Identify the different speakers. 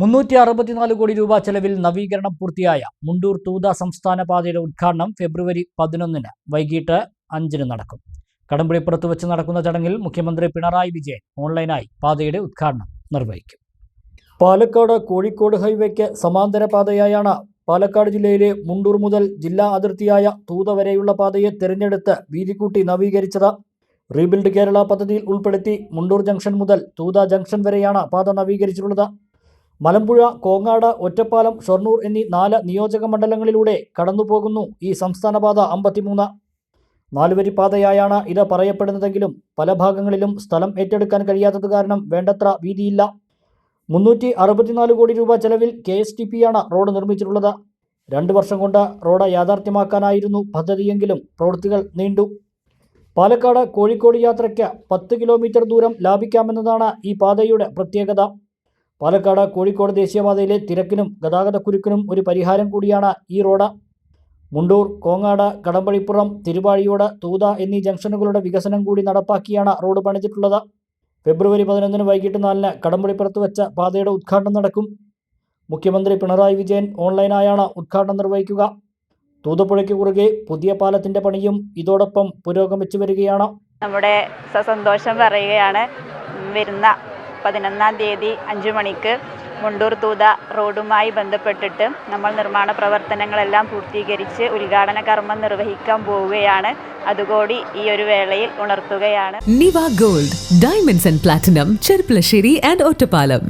Speaker 1: മുന്നൂറ്റി അറുപത്തിനാല് കോടി രൂപ ചെലവിൽ നവീകരണം പൂർത്തിയായ മുണ്ടൂർ തൂത സംസ്ഥാന പാതയുടെ ഉദ്ഘാടനം ഫെബ്രുവരി പതിനൊന്നിന് വൈകിട്ട് അഞ്ചിന് നടക്കും. കടമ്പിളിപ്പുറത്ത് വെച്ച് നടക്കുന്ന ചടങ്ങിൽ മുഖ്യമന്ത്രി പിണറായി വിജയൻ ഓൺലൈനായി പാതയുടെ ഉദ്ഘാടനം നിർവഹിക്കും. പാലക്കാട് കോഴിക്കോട് ഹൈവേക്ക് സമാന്തര പാതയായാണ് പാലക്കാട് ജില്ലയിലെ മുണ്ടൂർ മുതൽ ജില്ലാ അതിർത്തിയായ തൂത വരെയുള്ള പാതയെ തിരഞ്ഞെടുത്ത് വീതിക്കൂട്ടി നവീകരിച്ചത്. റീബിൽഡ് കേരള പദ്ധതിയിൽ ഉൾപ്പെടുത്തി മുണ്ടൂർ ജംഗ്ഷൻ മുതൽ തൂത ജംഗ്ഷൻ വരെയാണ് പാത നവീകരിച്ചിട്ടുള്ളത്. മലമ്പുഴ കോങ്ങാട് ഒറ്റപ്പാലം ഷൊർണൂർ എന്നീ നാല് നിയോജക മണ്ഡലങ്ങളിലൂടെ കടന്നുപോകുന്നു ഈ സംസ്ഥാനപാത അമ്പത്തിമൂന്ന്. നാലുവരി പാതയായാണ് ഇത് പറയപ്പെടുന്നതെങ്കിലും പല ഭാഗങ്ങളിലും സ്ഥലം ഏറ്റെടുക്കാൻ കഴിയാത്തത് കാരണം വേണ്ടത്ര വീതിയില്ല. മുന്നൂറ്റി അറുപത്തിനാല് കോടി രൂപ ചെലവിൽ കെ എസ് ടി പിയാണ് റോഡ് നിർമ്മിച്ചിട്ടുള്ളത്. രണ്ട് വർഷം കൊണ്ട് റോഡ് യാഥാർത്ഥ്യമാക്കാനായിരുന്നു പദ്ധതിയെങ്കിലും പ്രവൃത്തികൾ നീണ്ടു. പാലക്കാട് കോഴിക്കോട് യാത്രയ്ക്ക് പത്ത് കിലോമീറ്റർ ദൂരം ലാഭിക്കാമെന്നതാണ് ഈ പാതയുടെ പ്രത്യേകത. പാലക്കാട് കോഴിക്കോട് ദേശീയപാതയിലെ തിരക്കിനും ഗതാഗതക്കുരുക്കിനും ഒരു പരിഹാരം കൂടിയാണ് ഈ റോഡ്. മുണ്ടൂർ കോങ്ങാട് കടമ്പഴിപ്പുറം തിരുവാഴിയോട് തൂത എന്നീ ജംഗ്ഷനുകളുടെ വികസനം കൂടി നടപ്പാക്കിയാണ് റോഡ് പണിതിട്ടുള്ളത്. ഫെബ്രുവരി പതിനൊന്നിന് വൈകിട്ട് നാലിന് കടമ്പഴിപ്പുറത്ത് വെച്ച പാതയുടെ ഉദ്ഘാടനം നടക്കും. മുഖ്യമന്ത്രി പിണറായി വിജയൻ ഓൺലൈനായാണ് ഉദ്ഘാടനം നിർവഹിക്കുക. തൂതപ്പുഴയ്ക്ക് കുറുകെ പുതിയ പാലത്തിന്റെ പണിയും ഇതോടൊപ്പം പുരോഗമിച്ചു വരികയാണ്.
Speaker 2: നമ്മുടെ സസന്തോഷം പറയുകയാണ് വരുന്ന പതിനൊന്നാം തീയതി അഞ്ച് മണിക്ക് മുണ്ടൂർ തൂത റോഡുമായി ബന്ധപ്പെട്ടിട്ട് നമ്മൾ നിർമ്മാണ പ്രവർത്തനങ്ങളെല്ലാം പൂർത്തീകരിച്ച് ഉദ്ഘാടന കർമ്മം നിർവഹിക്കാൻ പോവുകയാണ് അതുകൂടി ഈ ഒരു വേളയിൽ ഉണർത്തുകയാണ്
Speaker 3: Niva gold diamonds and platinum Cherpulassery and Ottapalam.